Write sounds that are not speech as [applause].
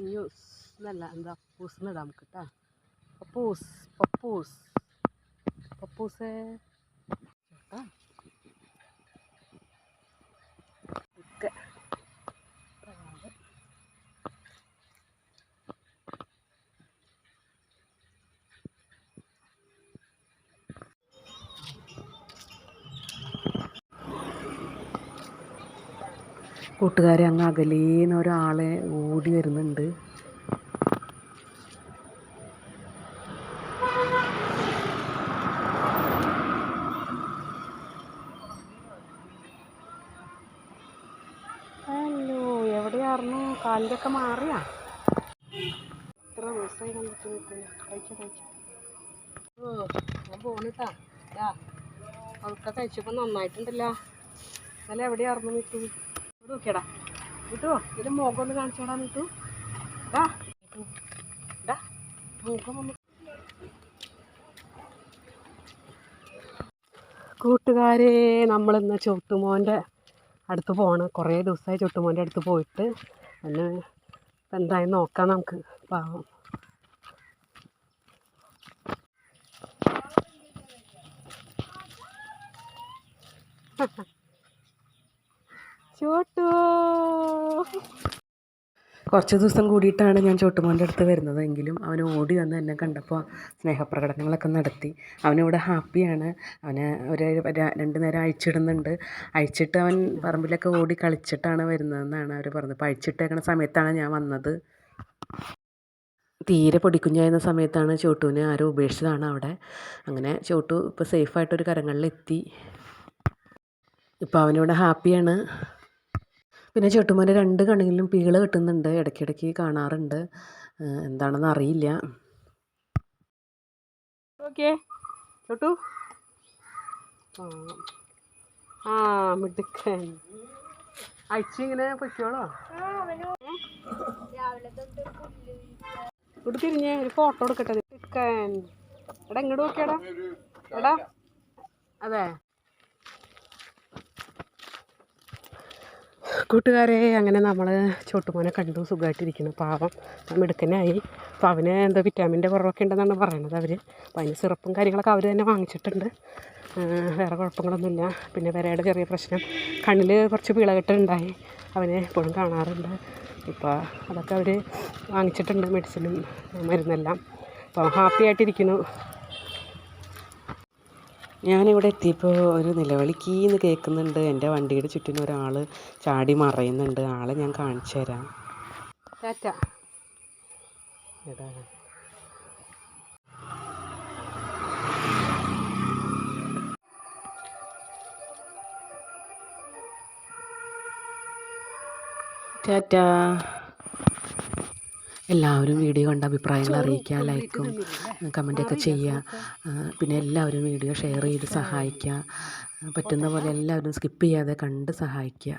കുഞ്ഞൂസ് എന്നല്ല എന്താ പപ്പൂസ് എന്നിടാം നമുക്ക് കേട്ടോ. പപ്പൂസ് പപ്പൂസ് പപ്പൂസേ. കേട്ടാ കൂട്ടുകാരെ അങ്ങ് അകലേന്ന് ഒരാളെ ഓടി വരുന്നുണ്ട്. ഹലോ എവിടെയായിരുന്നു കാലിലൊക്കെ മാറിയാ? എത്ര ദിവസമായി കണ്ടിട്ട് നിൽക്കുന്നു. കഴിച്ചു നന്നായിട്ടുണ്ടല്ലോ. അല്ല എവിടെയായിരുന്നു നിൽക്കൂ ഇവിടെ നോക്കിയടാ കിട്ടുമോ ഇതിന്റെ മുഖം ഒന്ന് കാണിച്ചോടാ ഡാ നിട്ടു. ഡാ മുഖം ഒന്ന് കൂട്ടുകാരെ നമ്മളിന്ന് ചൊട്ടുമോന്റെ അടുത്ത് പോകണം കുറേ ദിവസമായി ചുട്ടുമോന്റെ അടുത്ത് പോയിട്ട്. എന്നെ എന്തായാലും നോക്കാം നമുക്ക്. പാവം. [laughs] ചോട്ടു. കുറച്ച് ദിവസം കൂടിയിട്ടാണ് ഞാൻ ചോട്ടുമോന്റെ അടുത്ത് വരുന്നത് എങ്കിലും അവൻ ഓടി വന്ന് എന്നെ കണ്ടപ്പോൾ സ്നേഹപ്രകടനങ്ങളൊക്കെ നടത്തി. അവനിവിടെ ഹാപ്പിയാണ്. അവന് ഒരു രണ്ട് നേരം അഴിച്ചിടുന്നുണ്ട്. അഴിച്ചിട്ട് അവൻ പറമ്പിലൊക്കെ ഓടി കളിച്ചിട്ടാണ് വരുന്നതെന്നാണ് അവർ പറഞ്ഞത്. അപ്പോൾ അഴിച്ചിട്ടേക്കണ സമയത്താണ് ഞാൻ വന്നത്. തീരെ പൊടിക്കുഞ്ഞായിരുന്ന സമയത്താണ് ചോട്ടുവിനെ ആരും ഉപേക്ഷിച്ചതാണ് അവിടെ. അങ്ങനെ ചോട്ടു ഇപ്പോൾ സേഫായിട്ടൊരു കരങ്ങളിലെത്തി. ഇപ്പോൾ അവനിവിടെ ഹാപ്പിയാണ്. പിന്നെ ചെട്ടുമോന്റെ രണ്ട് കണ്ണിലും പീള കിട്ടുന്നുണ്ട് ഇടയ്ക്കിടയ്ക്ക് കാണാറുണ്ട്. എന്താണെന്ന് അറിയില്ല. ഓക്കേ. ചോട്ടു. ആ മിടുക്കൻ. അയച്ചിങ്ങനെ പൊയ്ക്കോളോ. ഇവിടെ തിരിഞ്ഞേ ഒരു ഫോട്ടോ എടുക്കട്ടെ. മിടുക്കൻ. എടാ ഇങ്ങോട്ട് നോക്കിയടാ. എടാ. അതെ. കൂട്ടുകാരെ അങ്ങനെ നമ്മൾ ചോട്ടുമോനെ കണ്ടു. സുഖമായിട്ടിരിക്കുന്നു പാവം. മിടുക്കനായി. അപ്പോൾ അവന് എന്തോ വിറ്റാമിന്റെ കുറവൊക്കെ ഉണ്ടെന്നാണ് പറയണത് അവർ അപ്പോൾ അതിന് സിറപ്പും കാര്യങ്ങളൊക്കെ അവർ തന്നെ വാങ്ങിച്ചിട്ടുണ്ട്. വേറെ കുഴപ്പങ്ങളൊന്നുമില്ല. പിന്നെ വരയുടെ ചെറിയ പ്രശ്നം. കണ്ണിൽ കുറച്ച് പിളകെട്ടുണ്ടായി അവനെ എപ്പോഴും കാണാറുണ്ട്. ഇപ്പോൾ അതൊക്കെ അവർ വാങ്ങിച്ചിട്ടുണ്ട് മെഡിസിനും മരുന്നെല്ലാം. അപ്പോൾ ഹാപ്പി ആയിട്ടിരിക്കുന്നു. ഞാനിവിടെ എത്തിയപ്പോൾ ഒരു നിലവിളിക്കീന്ന് കേൾക്കുന്നുണ്ട്. എന്റെ വണ്ടിയുടെ ചുറ്റിന് ഒരാൾ ചാടി മറയുന്നുണ്ട്. ആളെ ഞാൻ കാണിച്ചു തരാം. ടാറ്റ. ടാറ്റ. എല്ലാവരും വീഡിയോ കണ്ട അഭിപ്രായങ്ങൾ അറിയിക്കുക ലൈക്കും കമന്റൊക്കെ ചെയ്യുക. പിന്നെ എല്ലാവരും വീഡിയോ ഷെയർ ചെയ്ത് സഹായിക്കുക. പറ്റുന്ന പോലെ എല്ലാവരും സ്കിപ്പ് ചെയ്യാതെ കണ്ട് സഹായിക്കുക.